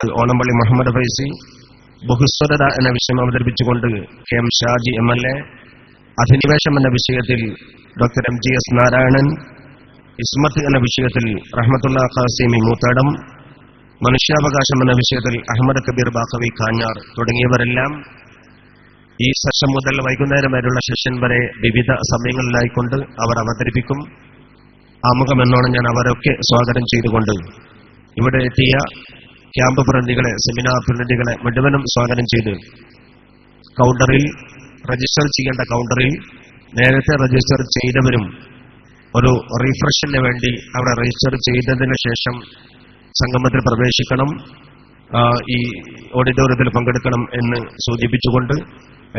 ഓണംപള്ളി മുഹമ്മദ് ഫൈസി ബഹുസ്വരത എന്ന വിഷയം അവതരിപ്പിച്ചുകൊണ്ട് K M Shaji M L A അധിനിവേശം എന്ന വിഷയത്തിൽ doctor M G S Narayanan Ismath എന്ന വിഷയത്തിൽ റഹ്മത്തുള്ള ഖാസിമി മൂത്താടം മനുഷ്യാവകാശം എന്ന വിഷയത്തിൽ അഹമ്മദ് കബീർ ബാഖവി കാഞ്ഞാർ തുടങ്ങിയവരെല്ലാം ഈ സെഷൻ മുതൽ വൈകുന്നേരം വരെയുള്ള സെഷൻ വരെ വിവിധ സമയങ്ങളിലായിക്കൊണ്ട് അവർ അവതരിപ്പിക്കും. ആമുഖം എന്നോണം ഞാൻ അവരൊക്കെ സ്വാഗതം ചെയ്തുകൊണ്ട് ഇവിടെ എത്തിയ ക്യാമ്പ് പ്രതിനിധികളെ സെമിനാർ പ്രതിനിധികളെ മുഴുവനും സ്വാഗതം ചെയ്ത്. കൗണ്ടറിൽ രജിസ്റ്റർ ചെയ്യേണ്ട കൗണ്ടറിൽ നേരത്തെ രജിസ്റ്റർ ചെയ്തവരും ഒരു റീഫ്രഷിന് വേണ്ടി അവിടെ രജിസ്റ്റർ ചെയ്തതിനു ശേഷം സംഗമത്തിൽ പ്രവേശിക്കണം ഈ ഓഡിറ്റോറിയത്തിൽ പങ്കെടുക്കണം എന്ന് സൂചിപ്പിച്ചുകൊണ്ട്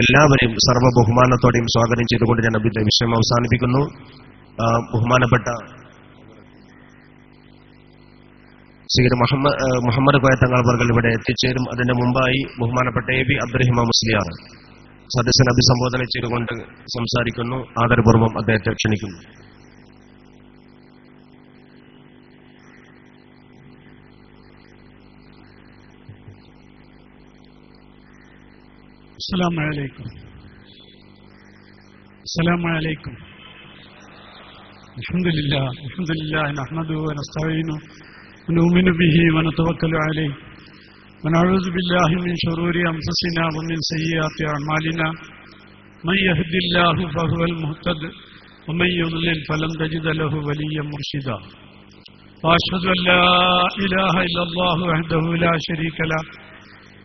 എല്ലാവരെയും സർവ ബഹുമാനത്തോടെയും സ്വാഗതം ചെയ്തുകൊണ്ട് ഞാൻ വിഷയം അവസാനിപ്പിക്കുന്നു. ബഹുമാനപ്പെട്ട ശ്രീ മുഹമ്മദ് ആ, മുഹമ്മദ് കോയ തങ്ങൾ വർഗൾ ഇവിടെ എത്തിച്ചേരും അതിന് മുമ്പായി ബഹുമാനപ്പെട്ട എ ബി അബ്ദുറഹിമ മുസ്ലിയാർ സദസ്സിനെ അഭിസംബോധന ചെയ്തുകൊണ്ട് സംസാരിക്കുന്നു ആദരപൂർവ്വം അദ്ദേഹത്തെ ക്ഷണിക്കുന്നു السلام عليكم السلام عليكم الحمد لله الحمد لله نحمده ونستعينه ونؤمن به ونتوكل عليه. ونعوذ بالله من شرور أنفسنا ومن سيئات أعمالنا. من يهد الله فهو المهتد ومن يضلل فلن تجد له وليا مرشدا. وأشهد أن لا إله إلا الله وحده لا شريك له.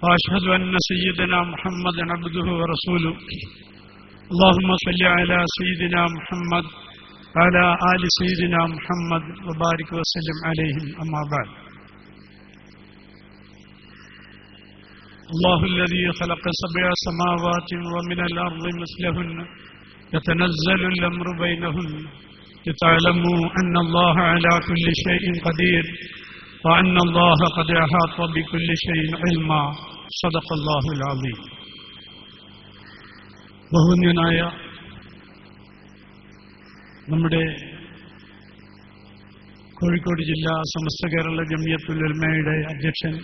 وأشهد أن سيدنا محمدا عبده ورسوله. اللهم صل على سيدنا محمد وعلى ال سيدنا محمد وبارك وسلم عليهم اما بعد الله الذي خلق سبع سماوات ومن الارض مثلهن يتنزل الامر بينهن لتعلموا ان الله على كل شيء قدير وأن الله قد أحاط بكل شيء علما صدق الله العظيم ബഹുന്യനായ നമ്മുടെ കോഴിക്കോട് ജില്ലാ സമസ്ത കേരള ജമിയത്തുൽ ഉൽമയുടെ അധ്യക്ഷൻ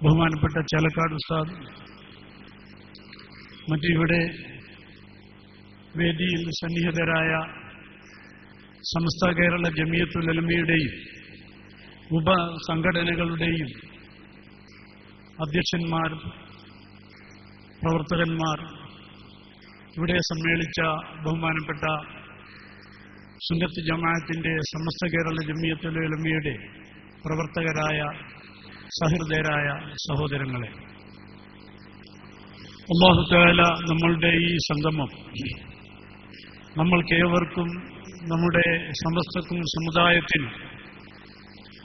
ബഹുമാനപ്പെട്ട ചാലക്കാട് ഉസ്താദ് മറ്റിവിടെ വേദിയിൽ സന്നിഹിതരായ സമസ്ത കേരള ജമിയത്തുൽ ഉൽമയുടെയും ഉപസംഘടനകളുടെയും അധ്യക്ഷന്മാർ പ്രവർത്തകന്മാർ ഇവിടെ സമ്മേളിച്ച ബഹുമാനപ്പെട്ട സുന്നത്ത് ജമാഅത്തിന്റെ സമസ്ത കേരള ജമിയത്തുലമിയുടെ പ്രവർത്തകരായ സഹൃദയരായ സഹോദരങ്ങളെ അള്ളാഹു താല നമ്മളുടെ ഈ സംഗമം നമ്മൾക്കേവർക്കും നമ്മുടെ സമസ്തക്കും സമുദായത്തിനും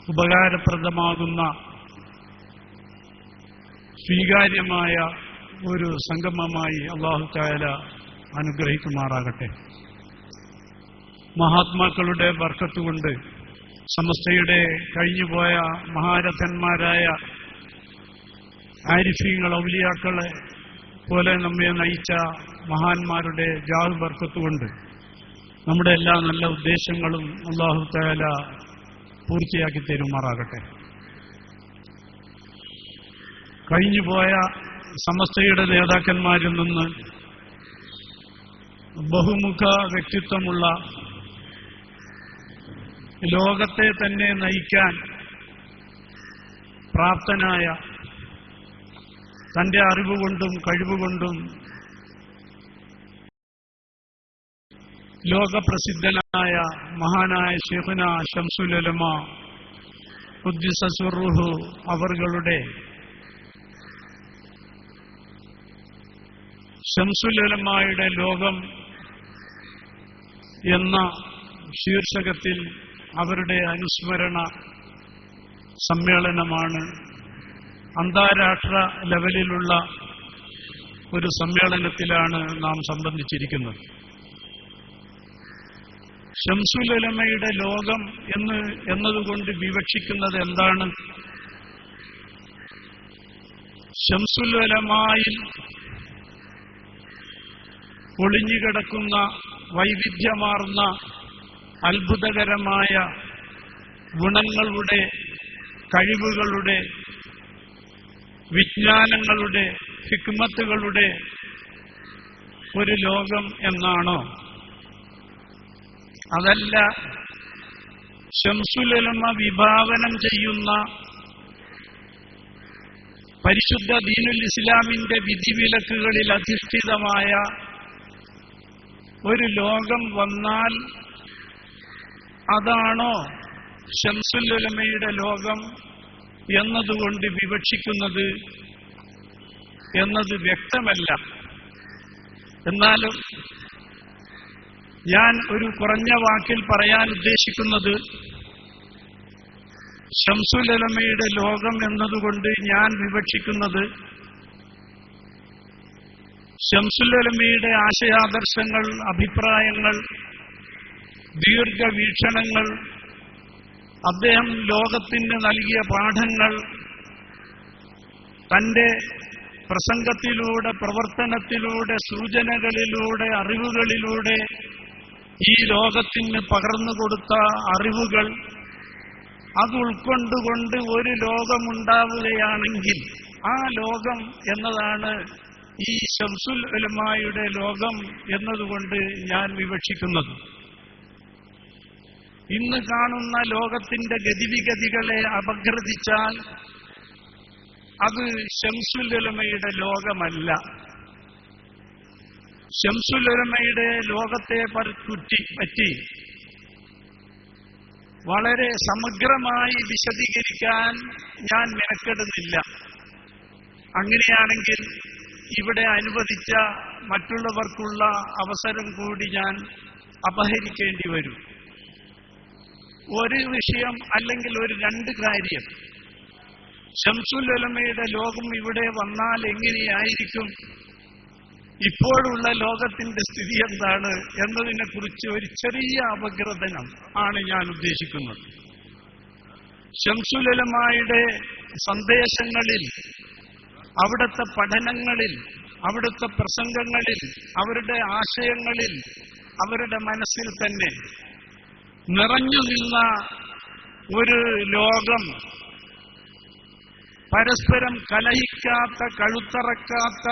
ഉപകാരപ്രദമാകുന്ന സ്വീകാര്യമായ ഒരു സംഗമമായി അള്ളാഹു താല അനുഗ്രഹിക്കുമാറാകട്ടെ. മഹാത്മാക്കളുടെ ബർക്കത്തുകൊണ്ട് സമസ്തയുടെ കഴിഞ്ഞുപോയ മഹാരഥന്മാരായ ആരിഫീങ്ങൾ ഔലിയാക്കളെ പോലെ നമ്മെ നയിച്ച മഹാന്മാരുടെ ജാഹ് ബർക്കത്തുകൊണ്ട് നമ്മുടെ എല്ലാ നല്ല ഉദ്ദേശങ്ങളും അള്ളാഹു താല പൂർത്തിയാക്കി തരുമാറാകട്ടെ. കഴിഞ്ഞുപോയ സമസ്തയുടെ നേതാക്കന്മാരിൽ നിന്ന് ബഹുമുഖ വ്യക്തിത്വമുള്ള ലോകത്തെ തന്നെ നയിക്കാൻ പ്രാപ്തനായ തന്റെ അറിവുകൊണ്ടും കഴിവുകൊണ്ടും ലോകപ്രസിദ്ധനായ മഹാനായ ഷെഹുന ഷംസുലമ ഉദ്ദിസുറുഹു അവരുടെ ശംസുലമായുടെ ലോകം എന്ന ശീർഷകത്തിൽ അവരുടെ അനുസ്മരണ സമ്മേളനമാണ് അന്താരാഷ്ട്ര ലെവലിലുള്ള ഒരു സമ്മേളനത്തിലാണ് നാം സംബന്ധിച്ചിരിക്കുന്നത്. ഷംസുലമയുടെ ലോകം എന്ന് എന്നതുകൊണ്ട് വിവക്ഷിക്കുന്നത് എന്താണ്? ഷംസുലമായിൽ ഒളിഞ്ഞുകിടക്കുന്ന വൈവിധ്യമാർന്ന അത്ഭുതകരമായ ഗുണങ്ങളുടെ കഴിവുകളുടെ വിജ്ഞാനങ്ങളുടെ ഹിക്മത്തുകളുടെ ഒരു ലോകം എന്നാണോ? അതല്ല ശംസുലമ വിഭാവനം ചെയ്യുന്ന പരിശുദ്ധ ദീനുൽ ഇസ്ലാമിന്റെ വിധിവിലക്കുകളിൽ അധിഷ്ഠിതമായ ഒരു ലോകം വന്നാൽ അതാണോ ഷംസുല്ലമയുടെ ലോകം എന്നതുകൊണ്ട് വിവക്ഷിക്കുന്നത് എന്നത് വ്യക്തമല്ല. എന്നാലും ഞാൻ ഒരു കുറഞ്ഞ വാക്കിൽ പറയാൻ ഉദ്ദേശിക്കുന്നത് ഷംസുലമയുടെ ലോകം എന്നതുകൊണ്ട് ഞാൻ വിവക്ഷിക്കുന്നത് ഷംസുലമയുടെ ആശയാദർശങ്ങൾ അഭിപ്രായങ്ങൾ ദീർഘവീക്ഷണങ്ങൾ അദ്ദേഹം ലോകത്തിന് നൽകിയ പാഠങ്ങൾ തന്റെ പ്രസംഗത്തിലൂടെ പ്രവർത്തനത്തിലൂടെ സൂചനകളിലൂടെ അറിവുകളിലൂടെ ഈ ലോകത്തിന് പകർന്നു കൊടുത്ത അറിവുകൾ അത് ഉൾക്കൊണ്ടുകൊണ്ട് ഒരു ലോകമുണ്ടാവുകയാണെങ്കിൽ ആ ലോകം എന്നതാണ് ഈ ഷംസുൽ ഉലമായുടെ ലോകം എന്നതുകൊണ്ട് ഞാൻ വിവക്ഷിക്കുന്നത്. ഇന്ന് കാണുന്ന ലോകത്തിന്റെ ഗതിവിഗതികളെ അപഗ്രഥിച്ചാൽ അത് ഷംസുൽ ഉലമയുടെ ലോകമല്ല. ഷംസുൽ ഉലമയുടെ ലോകത്തെ പറ്റി പറ്റി വളരെ സമഗ്രമായി വിശദീകരിക്കാൻ ഞാൻ മെനക്കെടുന്നില്ല. അങ്ങനെയാണെങ്കിൽ ഇവിടെ അനുവദിച്ച മറ്റുള്ളവർക്കുള്ള അവസരം കൂടി ഞാൻ അപഹരിക്കേണ്ടി വരും. ഒരു വിഷയം അല്ലെങ്കിൽ ഒരു രണ്ട് കാര്യം. ഷംസുലമയുടെ ലോകം ഇവിടെ വന്നാൽ എങ്ങനെയായിരിക്കും? ഇപ്പോഴുള്ള ലോകത്തിന്റെ സ്ഥിതി എന്താണ് എന്നതിനെ കുറിച്ച് ഒരു ചെറിയ അപഗ്രഥനം ആണ് ഞാൻ ഉദ്ദേശിക്കുന്നത്. ഷംസുലമായുടെ സന്ദേശങ്ങളിൽ അവിടുത്തെ പഠനങ്ങളിൽ അവിടുത്തെ പ്രസംഗങ്ങളിൽ അവരുടെ ആശയങ്ങളിൽ അവരുടെ മനസ്സിൽ തന്നെ നിറഞ്ഞു നിന്ന ഒരു ലോകം പരസ്പരം കലഹിക്കാത്ത കഴുത്തറക്കാത്ത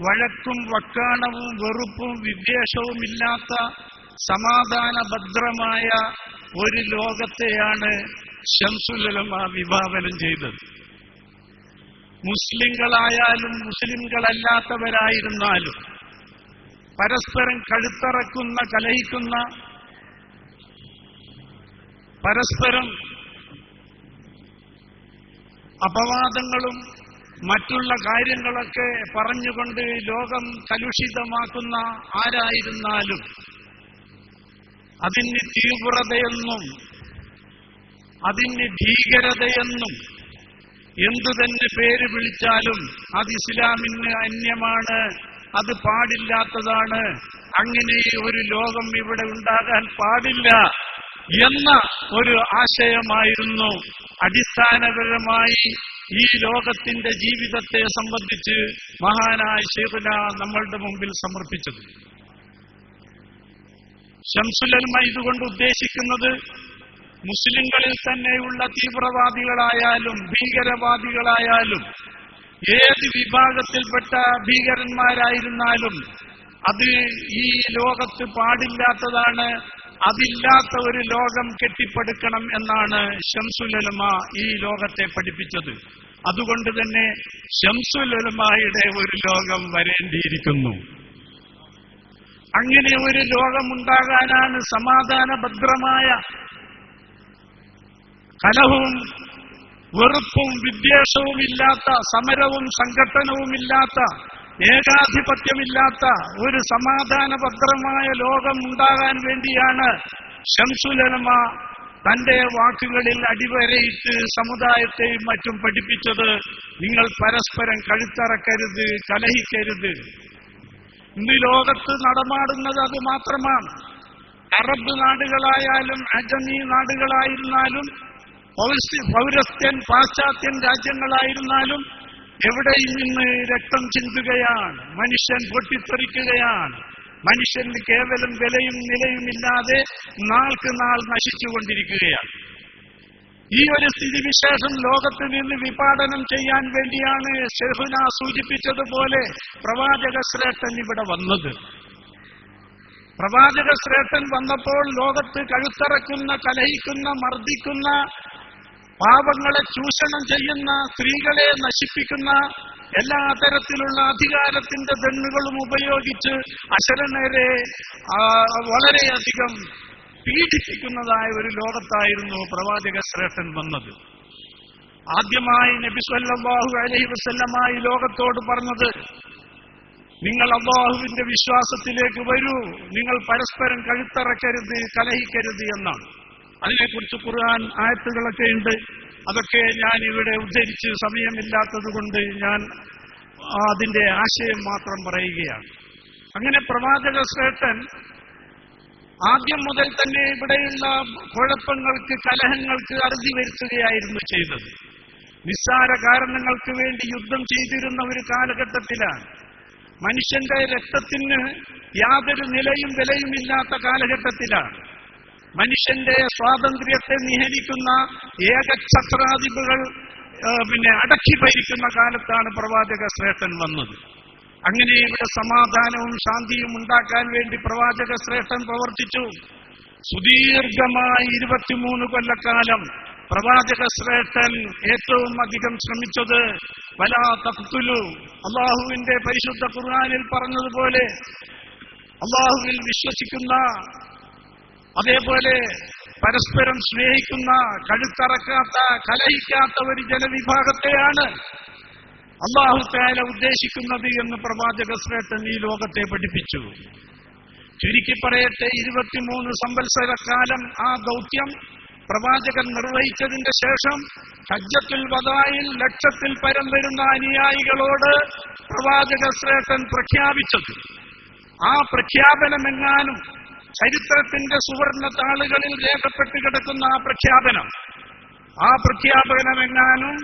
വഴക്കും വക്കാണവും വെറുപ്പും വിദ്വേഷവും ഇല്ലാത്ത സമാധാനഭദ്രമായ ഒരു ലോകത്തെയാണ് ഷംസുലമ വിഭാവനം ചെയ്തത്. മുസ്ലിങ്ങളായാലും മുസ്ലിംകളല്ലാത്തവരായിരുന്നാലും പരസ്പരം കഴുത്തറക്കുന്ന കലഹിക്കുന്ന പരസ്പരം അപവാദങ്ങളും മറ്റുള്ള കാര്യങ്ങളൊക്കെ പറഞ്ഞുകൊണ്ട് ലോകം കലുഷിതമാക്കുന്ന ആരായിരുന്നാലും അതിന് തീവ്രതയെന്നും അതിന് ഭീകരതയെന്നും എന്തു തന്നെ പേര് വിളിച്ചാലും അത് ഇസ്ലാമിന് അന്യമാണ് അത് പാടില്ലാത്തതാണ്. അങ്ങനെ ഒരു ലോകം ഇവിടെ ഉണ്ടാകാൻ പാടില്ല എന്ന ഒരു ആശയമായിരുന്നു. അടിസ്ഥാനപരമായി ഈ ലോകത്തിന്റെ ജീവിതത്തെ സംബന്ധിച്ച് മഹാനായ ഷേഖുന നമ്മളുടെ മുമ്പിൽ സമർപ്പിച്ചത്. ഷംസുലൽമ ഇതുകൊണ്ട് ഉദ്ദേശിക്കുന്നത് മുസ്ലിങ്ങളിൽ തന്നെയുള്ള തീവ്രവാദികളായാലും ഭീകരവാദികളായാലും ഏത് വിഭാഗത്തിൽപ്പെട്ട ഭീകരന്മാരായിരുന്നാലും അത് ഈ ലോകത്ത് പാടില്ലാത്തതാണ് അതില്ലാത്ത ഒരു ലോകം കെട്ടിപ്പടുക്കണം എന്നാണ് ഷംസുലമ ഈ ലോകത്തെ പഠിപ്പിച്ചത്. അതുകൊണ്ട് തന്നെ ഷംസുലമയുടെ ഒരു ലോകം വരേണ്ടിയിരിക്കുന്നു. അങ്ങനെ ഒരു ലോകമുണ്ടാകാനാണ് സമാധാനഭദ്രമായ കലഹവും വെറുപ്പും വിദ്വേഷവുമില്ലാത്ത സമരവും സംഘട്ടനവുമില്ലാത്ത ഏകാധിപത്യമില്ലാത്ത ഒരു സമാധാനഭദ്രമായ ലോകം ഉണ്ടാകാൻ വേണ്ടിയാണ് ഷംസുലമ തന്റെ വാക്കുകളിൽ അടിവരയിട്ട് സമുദായത്തെയും മറ്റും പഠിപ്പിച്ചത്. നിങ്ങൾ പരസ്പരം കഴുത്തറക്കരുത് കലഹിക്കരുത്. ഇന്ന് ലോകത്ത് നടമാടുന്നത് അത് മാത്രമാണ്. അറബ് നാടുകളായാലും അജമി നാടുകളായിരുന്നാലും പൗരസ്ത്യൻ പാശ്ചാത്യൻ രാജ്യങ്ങളായിരുന്നാലും എവിടെയും നിന്ന് രക്തം ചിന്തുകയാണ്. മനുഷ്യൻ പൊട്ടിത്തെറിക്കുകയാണ്. മനുഷ്യന് കേവലം വിലയും നിലയുമില്ലാതെ നാൾക്ക് നാൾ നശിച്ചുകൊണ്ടിരിക്കുകയാണ്. ഈ ഒരു സ്ഥിതിവിശേഷം ലോകത്ത് നിന്ന് വിപാടനം ചെയ്യാൻ വേണ്ടിയാണ് ഷെഹുന സൂചിപ്പിച്ചതുപോലെ പ്രവാചക ശ്രേഷ്ഠൻ ഇവിടെ വന്നത്. പ്രവാചക ശ്രേഷ്ഠൻ വന്നപ്പോൾ ലോകത്ത് കഴുത്തറക്കുന്ന കലഹിക്കുന്ന മർദ്ദിക്കുന്ന പാപങ്ങളെ ചൂഷണം ചെയ്യുന്ന സ്ത്രീകളെ നശിപ്പിക്കുന്ന എല്ലാ തരത്തിലുള്ള അധികാരത്തിന്റെ ദണ്ണുകളും ഉപയോഗിച്ച് അശരണരെ വളരെയധികം പീഡിപ്പിക്കുന്നതായ ഒരു ലോകത്തായിരുന്നു പ്രവാചക ശ്രേഷ്ഠൻ വന്നത്. ആദ്യമായി നബി അലഹി അലൈഹി വസല്ലമായി ലോകത്തോട് പറഞ്ഞത് നിങ്ങൾ അള്ളാഹുവിന്റെ വിശ്വാസത്തിലേക്ക് വരൂ നിങ്ങൾ പരസ്പരം കഴുത്തറക്കരുത് കലഹിക്കരുത് എന്നാണ്. അതിനെക്കുറിച്ച് ഖുർആൻ ആയത്തുകളൊക്കെ ഉണ്ട്. അതൊക്കെ ഞാൻ ഇവിടെ ഉദ്ധരിച്ച് സമയമില്ലാത്തത് കൊണ്ട് ഞാൻ അതിന്റെ ആശയം മാത്രം പറയുകയാണ്. അങ്ങനെ പ്രവാചക ശ്രേഷ്ഠൻ ആദ്യം മുതൽ തന്നെ ഇവിടെയുള്ള കുഴപ്പങ്ങൾക്ക് കലഹങ്ങൾക്ക് അറുതി വരുത്തുകയായിരുന്നു ചെയ്തത്. നിസ്സാര കാരണങ്ങൾക്ക് വേണ്ടി യുദ്ധം ചെയ്തിരുന്ന ഒരു കാലഘട്ടത്തിലാണ്. മനുഷ്യന്റെ രക്തത്തിന് യാതൊരു നിലയും വിലയുമില്ലാത്ത കാലഘട്ടത്തിലാണ്. മനുഷ്യന്റെ സ്വാതന്ത്ര്യത്തെ നിഹരിക്കുന്ന ഏകഛത്രാധിപകൾ പിന്നെ അടക്കി ഭരിക്കുന്ന കാലത്താണ് പ്രവാചക ശ്രേഷ്ഠൻ വന്നത്. അങ്ങനെ ഇവിടെ സമാധാനവും ശാന്തിയും ഉണ്ടാക്കാൻ വേണ്ടി പ്രവാചക ശ്രേഷ്ഠൻ പ്രവർത്തിച്ചു. സുദീർഘമായി ഇരുപത്തിമൂന്ന് കൊല്ലക്കാലം പ്രവാചക ശ്രേഷ്ഠൻ ഏറ്റവും അധികം ശ്രമിച്ചത് വലാ തഖ്തുലു അള്ളാഹുവിന്റെ പരിശുദ്ധ ഖുർആനിൽ പറഞ്ഞതുപോലെ അള്ളാഹുവിൽ വിശ്വസിക്കുന്ന അതേപോലെ പരസ്പരം സ്നേഹിക്കുന്ന കഴുത്തറക്കാത്ത കലഹിക്കാത്ത ഒരു ജനവിഭാഗത്തെയാണ് അള്ളാഹു താല ഉദ്ദേശിക്കുന്നത് എന്ന് പ്രവാചക ശ്രേഷ്ഠൻ ഈ ലോകത്തെ പഠിപ്പിച്ചു. ചുരുക്കി പറയട്ടെ ഇരുപത്തിമൂന്ന് സംവത്സരക്കാലം ആ ദൗത്യം പ്രവാചകൻ നിർവഹിച്ചതിന്റെ ശേഷം ഹജ്ജത്തിൽ വതായിൽ ലക്ഷത്തിൽ പരം വരുന്ന അനുയായികളോട് പ്രവാചക ശ്രേഷ്ഠൻ പ്രഖ്യാപിച്ചത്. ആ പ്രഖ്യാപനമെങ്ങാനും ചരിത്രത്തിന്റെ സുവർണ താളുകളിൽ രേഖപ്പെട്ട് കിടക്കുന്ന ആ പ്രഖ്യാപനം. ആ പ്രഖ്യാപനം എങ്ങാനും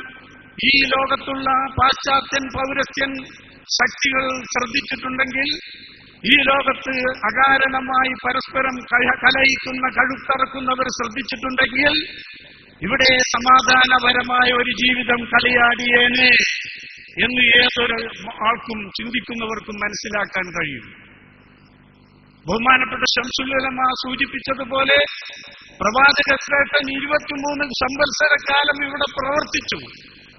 ഈ ലോകത്തുള്ള പാശ്ചാത്യൻ പൗരസ്ത്യൻ ശക്തികൾ ശ്രദ്ധിച്ചിട്ടുണ്ടെങ്കിൽ ഈ ലോകത്ത് അകാരണമായി പരസ്പരം കലയിക്കുന്ന കഴുത്തറക്കുന്നവർ ശ്രദ്ധിച്ചിട്ടുണ്ടെങ്കിൽ ഇവിടെ സമാധാനപരമായ ഒരു ജീവിതം കളിയാടിയേനെ എന്ന് ഏതൊരു ആൾക്കും ചിന്തിക്കുന്നവർക്കും മനസ്സിലാക്കാൻ കഴിയും. ബഹുമാനപ്പെട്ട ശംസുലമ സൂചിപ്പിച്ചതുപോലെ പ്രവാചക ശ്രേഷ്ഠൻ ഇരുപത്തിമൂന്ന് സംവത്സരക്കാലം ഇവിടെ പ്രവർത്തിച്ചു.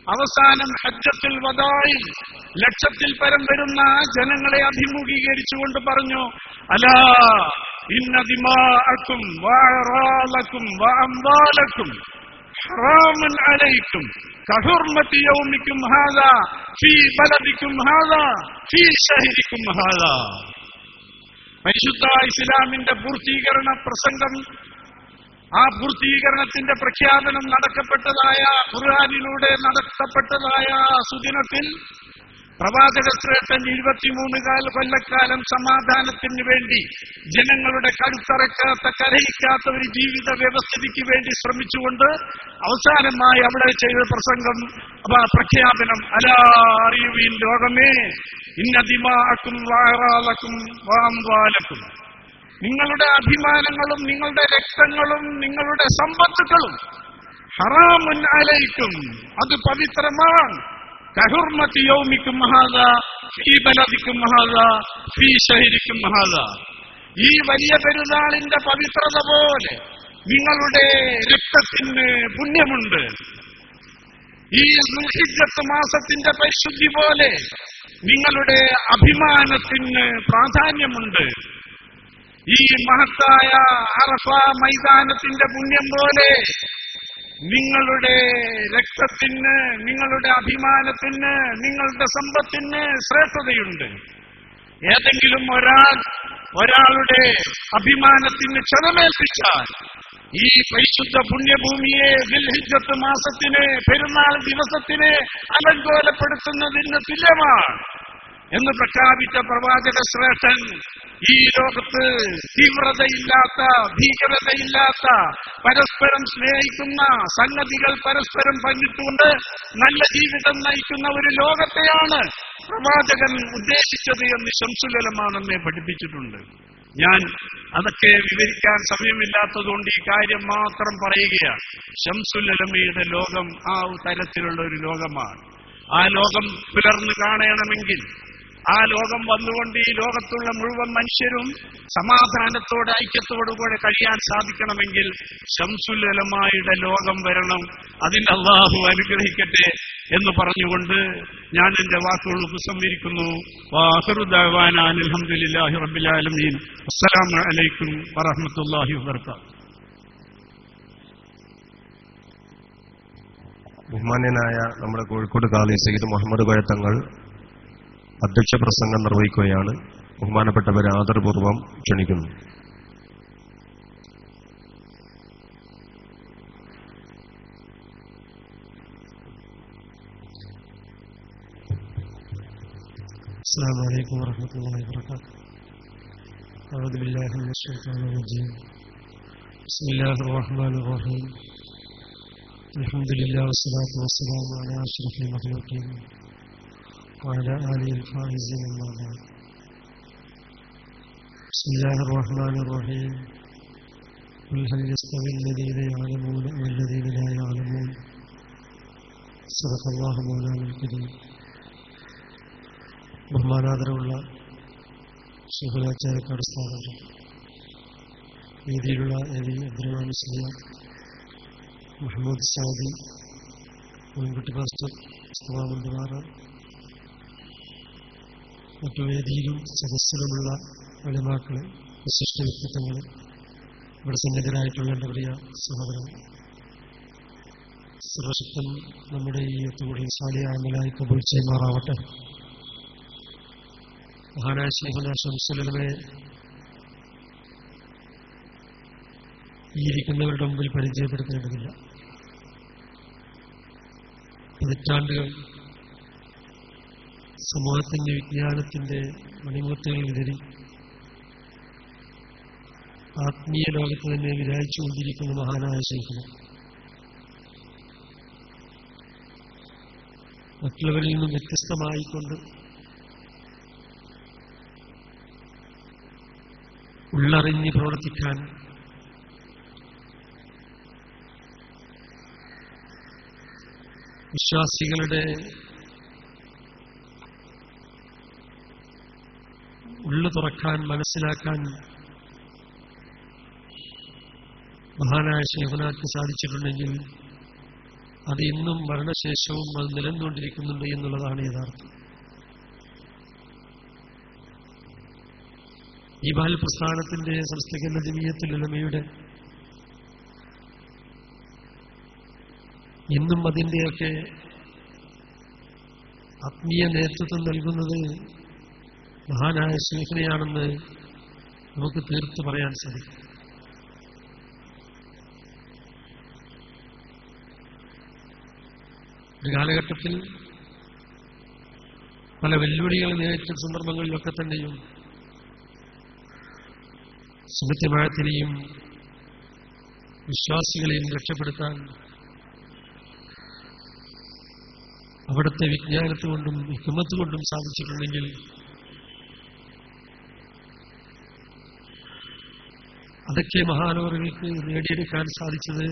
അവസാനം ഹജ്ജത്തിൽ വതായി ലക്ഷത്തിൽ പരം വരുന്ന ജനങ്ങളെ അഭിമുഖീകരിച്ചുകൊണ്ട് പറഞ്ഞു അലാ ഇന്ന ദിമാഅക്കും വഅറാലക്കും വഅംവാലക്കും ഹറാമൻ ഹാദാ ഫീ ശഹരിക്കും ഹാദാ. പരിശുദ്ധ ഇസ്ലാമിന്റെ പൂർത്തീകരണ പ്രസംഗം ആ പൂർത്തീകരണത്തിന്റെ പ്രഖ്യാപനം നടക്കപ്പെട്ടതായ ഖുർആാനിലൂടെ നടത്തപ്പെട്ടതായ സുദിനത്തിൽ പ്രവാചക ശ്രേഷ്ഠൻ ഇരുപത്തിമൂന്ന് കാല കൊല്ലക്കാലം സമാധാനത്തിന് വേണ്ടി ജനങ്ങളുടെ കഴുത്തറക്കാത്ത കരയിക്കാത്ത ഒരു ജീവിത വ്യവസ്ഥിതിക്ക് വേണ്ടി ശ്രമിച്ചുകൊണ്ട് അവസാനമായി അവിടെ ചെയ്ത പ്രസംഗം പ്രഖ്യാപനം അലാ അറിയുവീൻ ലോകമേ ഇന്നതിമാക്കും വാറാലക്കും വാംവാലക്കും നിങ്ങളുടെ അഭിമാനങ്ങളും നിങ്ങളുടെ രക്തങ്ങളും നിങ്ങളുടെ സമ്പത്തുക്കളും ഹറാമുൻ അലയിക്കും അത് പവിത്രമാണ്. ഫീ ഈ വലിയ പെരുന്നാളിന്റെ പവിത്രത പോലെ നിങ്ങളുടെ രക്തത്തിന് പുണ്യമുണ്ട്. ഈ സുഹിജത്ത് മാസത്തിന്റെ പരിശുദ്ധി പോലെ നിങ്ങളുടെ അഭിമാനത്തിന് പ്രാധാന്യമുണ്ട്. ഈ മഹത്തായ അറഫ മൈതാനത്തിന്റെ പുണ്യം പോലെ നിങ്ങളുടെ രക്തത്തിന് നിങ്ങളുടെ അഭിമാനത്തിന് നിങ്ങളുടെ സമ്പത്തിന് ശ്രേഷ്ഠതയുണ്ട്. ഏതെങ്കിലും ഒരാൾ ഒരാളുടെ അഭിമാനത്തിന് ക്ഷതമേൽപ്പിച്ചാൽ ഈ പരിശുദ്ധ പുണ്യഭൂമിയെ ദിൽഹിജത്ത് മാസത്തിന് പെരുന്നാൾ ദിവസത്തിന് അലങ്കോലപ്പെടുത്തുന്നതിന് തുല്യമാണ്. എന്ന് പ്രഖ്യാപിച്ച പ്രവാചക ശ്രേഷ്ഠൻ ഈ ലോകത്ത് തീവ്രതയില്ലാത്ത ഭീകരതയില്ലാത്ത പരസ്പരം സ്നേഹിക്കുന്ന സംഗതികൾ പരസ്പരം പങ്കിട്ടുകൊണ്ട് നല്ല ജീവിതം നയിക്കുന്ന ഒരു ലോകത്തെയാണ് പ്രവാചകൻ ഉദ്ദേശിച്ചത് എന്ന് ശംസുലമാണെന്നെ പഠിപ്പിച്ചിട്ടുണ്ട്. ഞാൻ അതൊക്കെ വിവരിക്കാൻ സമയമില്ലാത്തതുകൊണ്ട് ഈ കാര്യം മാത്രം പറയുകയാണ്. ശംസുലമയുടെ ലോകം ആ തരത്തിലുള്ള ഒരു ലോകമാണ്. ആ ലോകം പുലർന്നു കാണണമെങ്കിൽ ആ ലോകം വന്നുകൊണ്ട് ഈ ലോകത്തുള്ള മുഴുവൻ മനുഷ്യരും സമാധാനത്തോടെ ഐക്യത്തോടുകൂടെ കഴിയാൻ സാധിക്കണമെങ്കിൽ ശംസുലമായുടെ ലോകം വരണം. അതിന് അള്ളാഹു അനുഗ്രഹിക്കട്ടെ എന്ന് പറഞ്ഞുകൊണ്ട് ഞാൻ എന്റെ വാക്കുകൾ ഉപസംഹരിക്കുന്നു. അലഹമുല്ലാഹി അലൈക്കും വറഹമത്തല്ലാഹി വബർക്കാത്തു ബഹുമാന്യനായ നമ്മുടെ കോഴിക്കോട് കാളി സയ്യിദ് മുഹമ്മദ് കോയത്തങ്ങൾ അധ്യക്ഷ പ്രസംഗം നിർവഹിക്കുകയാണ് ബഹുമാനപ്പെട്ടവരെ ആദരപൂർവ്വം ക്ഷണിക്കുന്നു السلام عليكم ورحمة الله وبركاته أعوذ بالله من الشيطان الرجيم بسم الله الرحمن الرحيم الحمد لله والصلاة والسلام على أشرف المخلوقين وعلى آله الفائزين أما بعد بسم الله الرحمن الرحيم قل هل يستوي الذين يعلمون والذين لا يعلمون صدق الله مولانا الكريم ബഹുമാനാദരവുള്ള ശുഭനാചാര്യക്കാട് സ്ഥാപനം വേദിയിലുള്ള എലി അബ്ദുറഹ്മാൻ മുസ്ലിയ മുഹമ്മദ് സാദി മുൻകുട്ടി പാസ്റ്റർ മുസ്തഫാമന്തുമാറ മറ്റു സദസ്സിലുമുള്ള വെളിമാക്കളെ വിശിഷ്ട വ്യക്തിത്വങ്ങൾ ഇവിടെ സന്നിധരായിട്ടുള്ള എന്റെ പ്രിയ സഹോദരൻ സർവശക്തൻ നമ്മുടെ ഈ ഒത്തുകൂടി സാലിയാമലായി കബൂൽ ചെയ്യുമാറാവട്ടെ. മഹാനായ ശൈഖുന ഇരിക്കുന്നവരുടെ മുമ്പിൽ പരിചയപ്പെടുത്തേണ്ടതില്ല. പതിറ്റാണ്ടുകൾ സമൂഹത്തിന്റെ വിജ്ഞാനത്തിന്റെ മണിമുത്തുകൾ വിതറി ആത്മീയ ലോകത്ത് തന്നെ വിരായിച്ചുകൊണ്ടിരിക്കുന്ന മഹാനായ ശൈഖുന മറ്റുള്ളവരിൽ നിന്നും വ്യത്യസ്തമായിക്കൊണ്ട് ഉള്ളറിഞ്ഞ് പ്രവർത്തിക്കാൻ വിശ്വാസികളുടെ ഉള്ളു തുറക്കാൻ മനസ്സിലാക്കാൻ മഹാനായ ശേഖനാക്ക് സാധിച്ചിട്ടുണ്ടെങ്കിൽ അത് ഇന്നും മരണശേഷവും അത് നിലനിന്നുകൊണ്ടിരിക്കുന്നുണ്ട് എന്നുള്ളതാണ് യഥാർത്ഥം. ഈ ബാല പ്രസ്ഥാനത്തിന്റെ സംസ്ഥിക്കുന്ന ജമീയത്തിൽ ഉലമയുടെ ഇന്നും അതിന്റെയൊക്കെ ആത്മീയ നേതൃത്വം നൽകുന്നത് മഹാനായ ശേഖനയാണെന്ന് നമുക്ക് തീർത്ത് പറയാൻ സാധിക്കും. ഒരു കാലഘട്ടത്തിൽ പല വെല്ലുവിളികൾ നേരിട്ട സന്ദർഭങ്ങളിലൊക്കെ തന്നെയും സുഹൃത്യമായത്തിനെയും വിശ്വാസികളെയും രക്ഷപ്പെടുത്താൻ അവിടുത്തെ വിജ്ഞാനത്തുകൊണ്ടും ഹിമത്തുകൊണ്ടും ഹിമത്ത് കൊണ്ടും സാധിച്ചിട്ടുണ്ടെങ്കിൽ അതൊക്കെ മഹാനോറുകൾക്ക് നേടിയെടുക്കാൻ സാധിച്ചത്.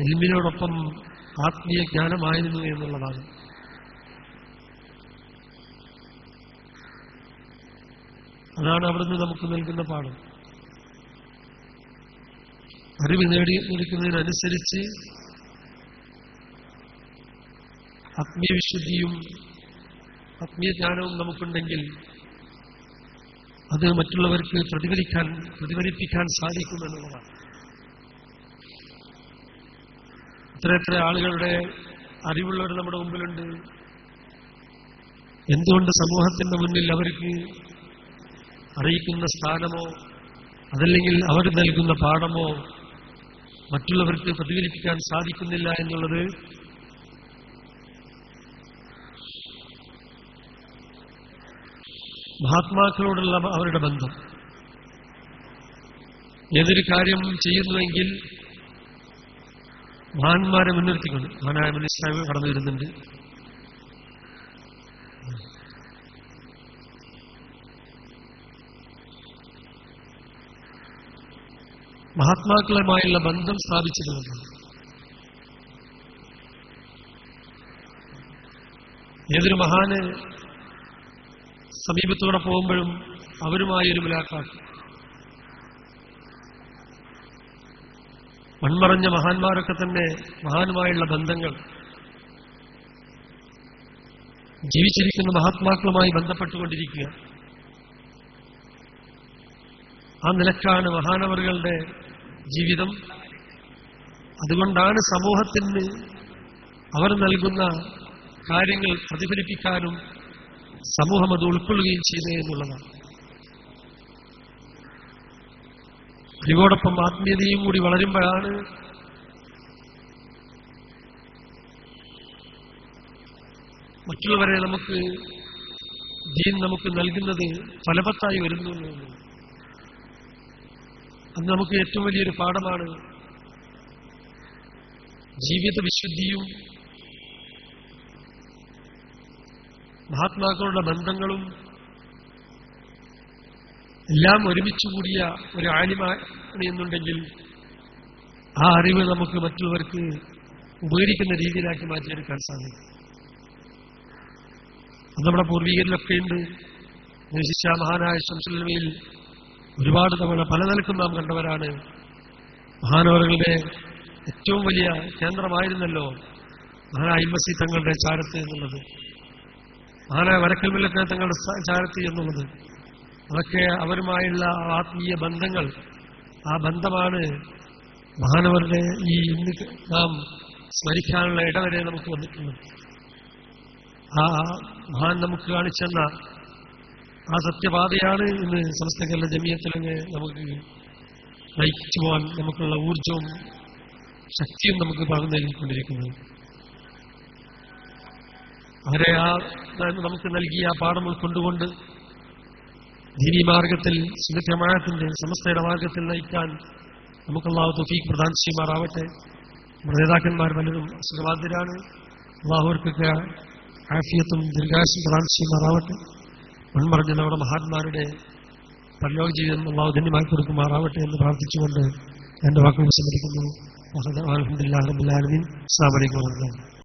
എൽമിനോടൊപ്പം ആത്മീയ ജ്ഞാനമായിരുന്നു എന്നുള്ളതാണ്. അതാണ് അവിടുന്ന് നമുക്ക് നൽകുന്ന പാഠം. അറിവ് നേടി നിൽക്കുന്നതിനനുസരിച്ച് ആത്മീയവിശുദ്ധിയും ആത്മീയജ്ഞാനവും നമുക്കുണ്ടെങ്കിൽ അത് മറ്റുള്ളവർക്ക് പ്രതിഫലിക്കാൻ പ്രതിഫലിപ്പിക്കാൻ സാധിക്കുമെന്നുള്ളതാണ് എത്ര എത്ര ആളുകളുടെ അറിവുള്ളവർ നമ്മുടെ മുമ്പിലുണ്ട്. എന്തുകൊണ്ട് സമൂഹത്തിന്റെ മുന്നിൽ അവർക്ക് അറിയിക്കുന്ന സ്ഥാനമോ അതല്ലെങ്കിൽ അവർ നൽകുന്ന പാഠമോ മറ്റുള്ളവർക്ക് പ്രതിഫലിപ്പിക്കാൻ സാധിക്കുന്നില്ല എന്നുള്ളത് മഹാത്മാക്കളോടുള്ള അവരുടെ ബന്ധം. ഏതൊരു കാര്യം ചെയ്യുന്നുവെങ്കിൽ മഹാന്മാരെ മുൻനിർത്തിക്കൊണ്ട് മഹാനായ മനുഷ്യ കടന്നു വരുന്നുണ്ട് മഹാത്മാക്കളുമായുള്ള ബന്ധം സ്ഥാപിച്ചിട്ടുണ്ട് ഏതൊരു മഹാന് സമീപത്തൂടെ പോകുമ്പോഴും അവരുമായി ഒരു മുലാഖാത്ത് മൺമറഞ്ഞ മഹാന്മാരൊക്കെ തന്നെ മഹാനുമായുള്ള ബന്ധങ്ങൾ. ജീവിച്ചിരിക്കുന്ന മഹാത്മാക്കളുമായി ബന്ധപ്പെട്ടുകൊണ്ടിരിക്കുക. ആ നിലക്കാണ് മഹാനവറുകളുടെ ജീവിതം. അതുകൊണ്ടാണ് സമൂഹത്തിന് അവർ നൽകുന്ന കാര്യങ്ങൾ പ്രതിഫലിപ്പിക്കാനും സമൂഹം അത് ഉൾക്കൊള്ളുകയും ചെയ്തേ എന്നുള്ളതാണ്. അറിവോടൊപ്പം ആത്മീയതയും കൂടി വളരുമ്പോഴാണ് മറ്റുള്ളവരെ നമുക്ക് ദീൻ നമുക്ക് നൽകുന്നത് ഫലവത്തായി വരുന്നു അത് നമുക്ക് ഏറ്റവും വലിയൊരു പാഠമാണ്. ജീവിത വിശുദ്ധിയും മഹാത്മാക്കളുടെ ബന്ധങ്ങളും എല്ലാം ഒരുമിച്ച് കൂടിയ ഒരു ആനിമാണിയെന്നുണ്ടെങ്കിൽ ആ അറിവ് നമുക്ക് മറ്റുള്ളവർക്ക് ഉപകരിക്കുന്ന രീതിയിലാക്കി മാറ്റിയെടുക്കാൻ സാധിക്കും. അത് നമ്മുടെ പൂർവികരിലൊക്കെ ഉണ്ട്. ശിക്ഷ മഹാനായ ശംസുലമയിൽ ഒരുപാട് തവണ പല നിലക്കും നാം കണ്ടവരാണ്. മഹാനവറുകളുടെ ഏറ്റവും വലിയ കേന്ദ്രമായിരുന്നല്ലോ മഹാനായ ഇമ്മസി തങ്ങളുടെ ചാരത്ത് എന്നുള്ളത്. മഹാനായ വരക്കൽമില്ലൊക്കെ തങ്ങളുടെ ചാരത്ത് എന്നുള്ളത് അതൊക്കെ അവരുമായുള്ള ആത്മീയ ബന്ധങ്ങൾ. ആ ബന്ധമാണ് മഹാനവരുടെ ഈ ഇന്ന് നാം സ്മരിക്കാനുള്ള ഇടവരെ നമുക്ക് വന്നിട്ടുണ്ട് ആ മഹാൻ നമുക്ക് കാണിച്ചെന്ന ആ സത്യപാതയാണ് ഇന്ന് സമസ്ത കേരള ജമീയത്തിലങ്ങ് നമുക്ക് നയിച്ചു പോകാൻ നമുക്കുള്ള ഊർജവും ശക്തിയും നമുക്ക് പകർന്നു നൽകിക്കൊണ്ടിരിക്കുന്നത് അവരെ ആ നമുക്ക് നൽകിയ പാഠം ഉൾക്കൊണ്ടുകൊണ്ട് ദീനി മാർഗത്തിൽ സുഖത്യമായത്തിന്റെ സമസ്തയുടെ മാർഗത്തിൽ നയിക്കാൻ നമുക്കുള്ള തൊഫീക്ക് പ്രധാൻ ചെയ്യുമാറാവട്ടെ. നമ്മുടെ നേതാക്കന്മാർ പലരും അസുഖബാധിതരാണ്. അള്ളാഹുവർക്കൊക്കെ ആഫിയത്തും ദീർഘാശം പ്രധാൻ ചെയ്യുമാറാവട്ടെ. മുൻപറഞ്ഞ നമ്മുടെ മഹാത്മാരുടെ പരലോക ജീവിതം അള്ളാഹു ധന്യമായി കൊടുക്കുമാറാവട്ടെ എന്ന് പ്രാർത്ഥിച്ചുകൊണ്ട് എന്റെ വാക്കുകൾ സമ്മതിക്കുന്നു അലഹദില്ലാ റബുലാലമീൻ അസ്സാം വലൈക്കും